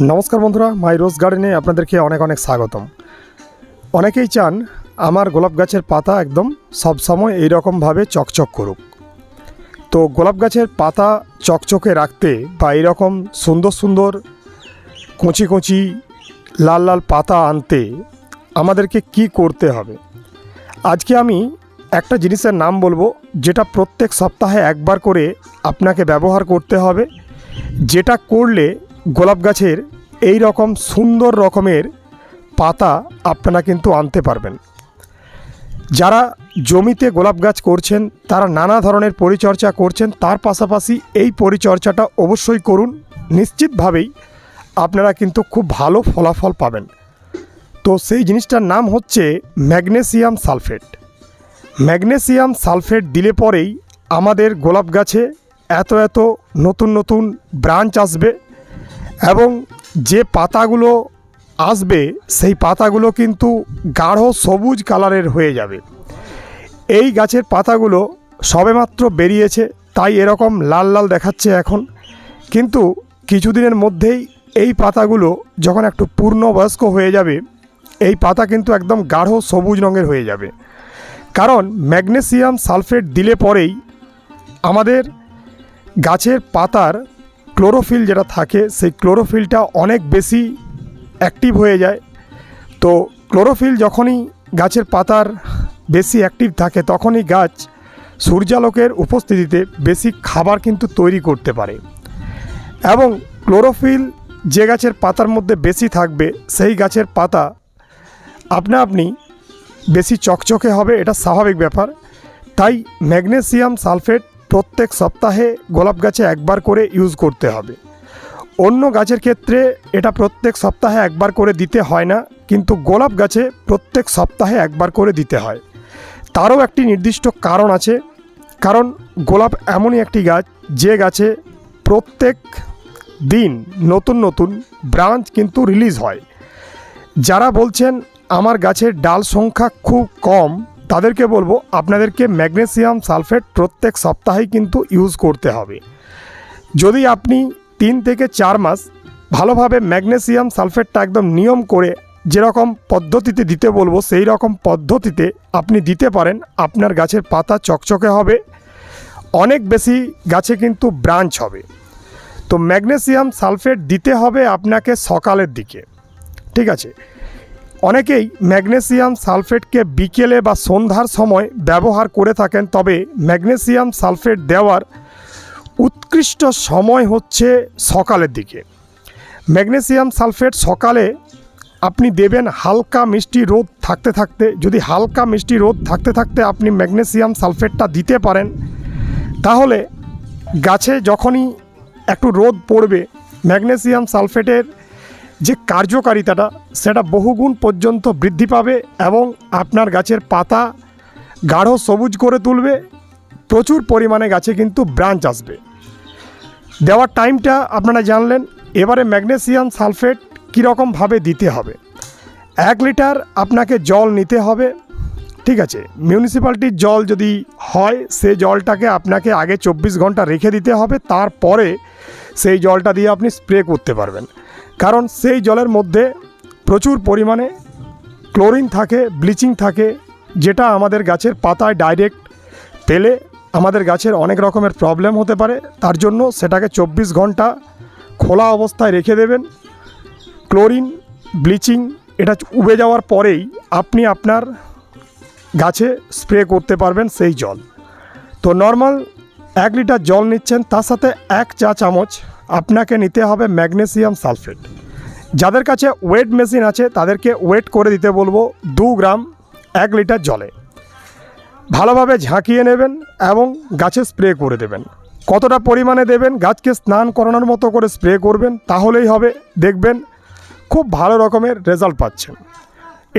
নমস্কার বন্ধুরা, মাই রোজ গার্ডেনে আপনাদেরকে অনেক অনেক স্বাগতম। অনেকেই চান আমার গোলাপ গাছের পাতা একদম সবসময় এইরকমভাবে চকচক করুক। তো গোলাপ গাছের পাতা চকচকে রাখতে বা এইরকম সুন্দর সুন্দর কচি কচি লাল লাল পাতা আনতে আমাদেরকে কি করতে হবে? আজকে আমি একটা জিনিসের নাম বলব, যেটা প্রত্যেক সপ্তাহে একবার করে আপনাকে ব্যবহার করতে হবে। যেটা করলে গোলাপ গাছের এই রকম সুন্দর রকমের পাতা আপনারা কিন্তু আনতে পারবেন। যারা জমিতে গোলাপ গাছ করছেন, তারা নানা ধরনের পরিচর্যা করছেন, তার পাশাপাশি এই পরিচর্যাটা অবশ্যই করুন। নিশ্চিতভাবেই আপনারা কিন্তু খুব ভালো ফলাফল পাবেন। তো সেই জিনিসটার নাম হচ্ছে ম্যাগনেসিয়াম সালফেট। ম্যাগনেসিয়াম সালফেট দিলে পরেই আমাদের গোলাপ গাছে এত এত নতুন নতুন ব্রাঞ্চ আসবে। এবং যে পাতাগুলো আসবে, সেই পাতাগুলো কিন্তু গাঢ় সবুজ কালারের হয়ে যাবে। এই গাছের পাতাগুলো সবেমাত্র বেরিয়েছে, তাই এরকম লাল লাল দেখাচ্ছে এখন। কিন্তু কিছুদিনের মধ্যেই এই পাতাগুলো যখন একটু পূর্ণবয়স্ক হয়ে যাবে, এই পাতা কিন্তু একদম গাঢ় সবুজ রঙের হয়ে যাবে। কারণ ম্যাগনেসিয়াম সালফেট দিলে পরেই আমাদের গাছের পাতার ক্লোরোফিল যেটা থাকে, সেই ক্লোরোফিলটা অনেক বেশি অ্যাক্টিভ হয়ে যায়। তো ক্লোরোফিল যখনই গাছের পাতার বেশি অ্যাক্টিভ থাকে, তখনই গাছ সূর্যালোকের উপস্থিতিতে বেশি খাবার কিন্তু তৈরি করতে পারে। এবং ক্লোরোফিল যে গাছের পাতার মধ্যে বেশি থাকবে, সেই গাছের পাতা আপনা আপনি বেশি চকচকে হবে, এটা স্বাভাবিক ব্যাপার। তাই ম্যাগনেসিয়াম সালফেট প্রত্যেক সপ্তাহে গোলাপ গাছে একবার করে ইউজ করতে হবে। অন্য গাছের ক্ষেত্রে এটা প্রত্যেক সপ্তাহে একবার করে দিতে হয় না, কিন্তু গোলাপ গাছে প্রত্যেক সপ্তাহে একবার করে দিতে হয়। তারও একটি নির্দিষ্ট কারণ আছে, কারণ গোলাপ এমনই একটি গাছ যে গাছে প্রত্যেক দিন নতুন নতুন ব্রাঞ্চ কিন্তু রিলিজ হয়। যারা বলছেন, আমার গাছের ডাল সংখ্যা খুব কম তাদেরকে বলব, আপনাদেরকে ম্যাগনেসিয়াম সালফেট প্রত্যেক সপ্তাহেই কিন্তু ইউজ করতে হবে। যদি আপনি তিন থেকে চার মাস ভালোভাবে ম্যাগনেসিয়াম সালফেটটা একদম নিয়ম করে যেরকম পদ্ধতিতে দিতে বলব, সেই রকম পদ্ধতিতে আপনি দিতে পারেন। আপনার গাছের পাতা চকচকে হবে, অনেক বেশি গাছে কিন্তু ব্রাঞ্চ হবে। তো ম্যাগনেসিয়াম সালফেট দিতে হবে আপনাকে সকালের দিকে, ঠিক আছে? অনেকেই ম্যাগনেসিয়াম সালফেটকে বিকেলে বা সন্ধ্যার সময় ব্যবহার করে থাকেন, তবে ম্যাগনেসিয়াম সালফেট দেওয়ার উৎকৃষ্ট সময় হচ্ছে সকালের দিকে। ম্যাগনেসিয়াম সালফেট সকালে আপনি দেবেন হালকা মিষ্টি রোদ থাকতে থাকতে, যদি হালকা মিষ্টি রোদ থাকতে থাকতে আপনি ম্যাগনেসিয়াম সালফেটটা দিতে পারেন, তাহলে গাছে যখনই একটু রোদ পড়বে, ম্যাগনেসিয়াম সালফেটের যে কার্যকারিতাটা, সেটা বহুগুণ পর্যন্ত বৃদ্ধি পাবে এবং আপনার গাছের পাতা গাঢ় সবুজ করে তুলবে। প্রচুর পরিমাণে গাছে কিন্তু ব্রাঞ্চ আসবে। দেওয়ার টাইমটা আপনারা জানলেন, এবারে ম্যাগনেসিয়াম সালফেট কীরকমভাবে দিতে হবে। এক লিটার আপনাকে জল নিতে হবে, ঠিক আছে? মিউনিসিপ্যালিটির জল যদি হয়, সে জলটাকে আপনাকে আগে চব্বিশ ঘণ্টা রেখে দিতে হবে, তারপরে সেই জলটা দিয়ে আপনি স্প্রে করতে পারবেন। কারণ সেই জলের মধ্যে প্রচুর পরিমাণে ক্লোরিন থাকে, ব্লিচিং থাকে, যেটা আমাদের গাছের পাতায় ডাইরেক্ট পেলে আমাদের গাছের অনেক রকমের প্রবলেম হতে পারে। তার জন্য সেটাকে চব্বিশ ঘণ্টা খোলা অবস্থায় রেখে দেবেন। ক্লোরিন, ব্লিচিং, এটা উবে যাওয়ার পরেই আপনি আপনার গাছে স্প্রে করতে পারবেন সেই জল। তো নর্মাল এক লিটার জল নিচ্ছেন, তার সাথে এক চা চামচ আপনাকে নিতে হবে ম্যাগনেসিয়াম সালফেট। যাদের কাছে ওয়েট মেশিন আছে, তাদেরকে ওয়েট করে দিতে বলব দু গ্রাম, এক লিটার জলে। ভালোভাবে ঝাঁকিয়ে নেবেন এবং গাছে স্প্রে করে দেবেন। কতটা পরিমাণে দেবেন, গাছকে স্নান করানোর মতো করে স্প্রে করবেন, তাহলেই হবে। দেখবেন খুব ভালো রকমের রেজাল্ট পাচ্ছেন।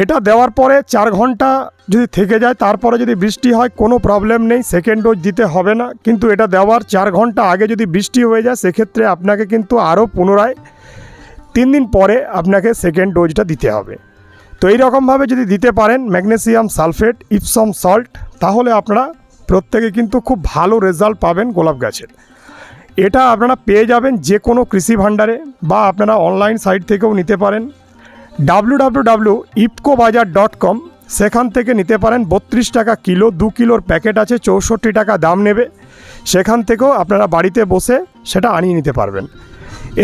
এটা দেওয়ার পরে চার ঘণ্টা যদি থেকে যায়, তারপরে যদি বৃষ্টি হয়, কোনো প্রবলেম নেই সেকেন্ড ডোজ দিতে হবে না। কিন্তু এটা দেওয়ার চার ঘণ্টা আগে যদি বৃষ্টি হয়ে যায়, সেক্ষেত্রে আপনাকে কিন্তু আরও পুনরায় তিন দিন পরে আপনাকে সেকেন্ড ডোজটা দিতে হবে। তো এই রকমভাবে যদি দিতে পারেন ম্যাগনেসিয়াম সালফেট ইপসম সল্ট তাহলে আপনারা প্রত্যেকে কিন্তু খুব ভালো রেজাল্ট পাবেন গোলাপ গাছের। এটা আপনারা পেয়ে যাবেন যে কোনো কৃষি ভাণ্ডারে বা আপনারা অনলাইন সাইট থেকেও নিতে পারেন। ডাব্লু ডট কম সেখান থেকে নিতে পারেন বত্রিশ টাকা কিলো, দু কিলোর প্যাকেট আছে, চৌষট্টি টাকা দাম নেবে। সেখান থেকেও আপনারা বাড়িতে বসে সেটা আনিয়ে নিতে পারবেন।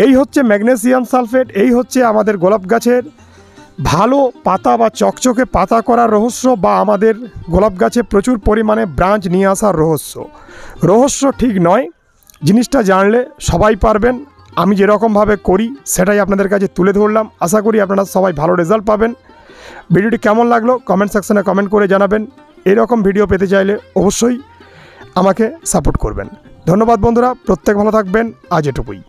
এই হচ্ছে ম্যাগনেসিয়াম সালফেট, এই হচ্ছে আমাদের গোলাপ গাছের ভালো পাতা বা চকচকে পাতা করার রহস্য বা আমাদের গোলাপ গাছে প্রচুর পরিমাণে ব্রাঞ্চ নিয়ে আসার রহস্য। রহস্য ঠিক নয়, জিনিসটা জানলে সবাই পারবেন। আমি যেরকমভাবে করি, সেটাই আপনাদের কাছে তুলে ধরলাম। আশা করি আপনারা সবাই ভালো রেজাল্ট পাবেন। ভিডিওটি কেমন লাগল কমেন্ট সেকশনে কমেন্ট করে জানাবেন। এরকম ভিডিও পেতে চাইলে অবশ্যই আমাকে সাপোর্ট করবেন। ধন্যবাদ বন্ধুরা, প্রত্যেক ভালো থাকবেন। আজ এটুকুই।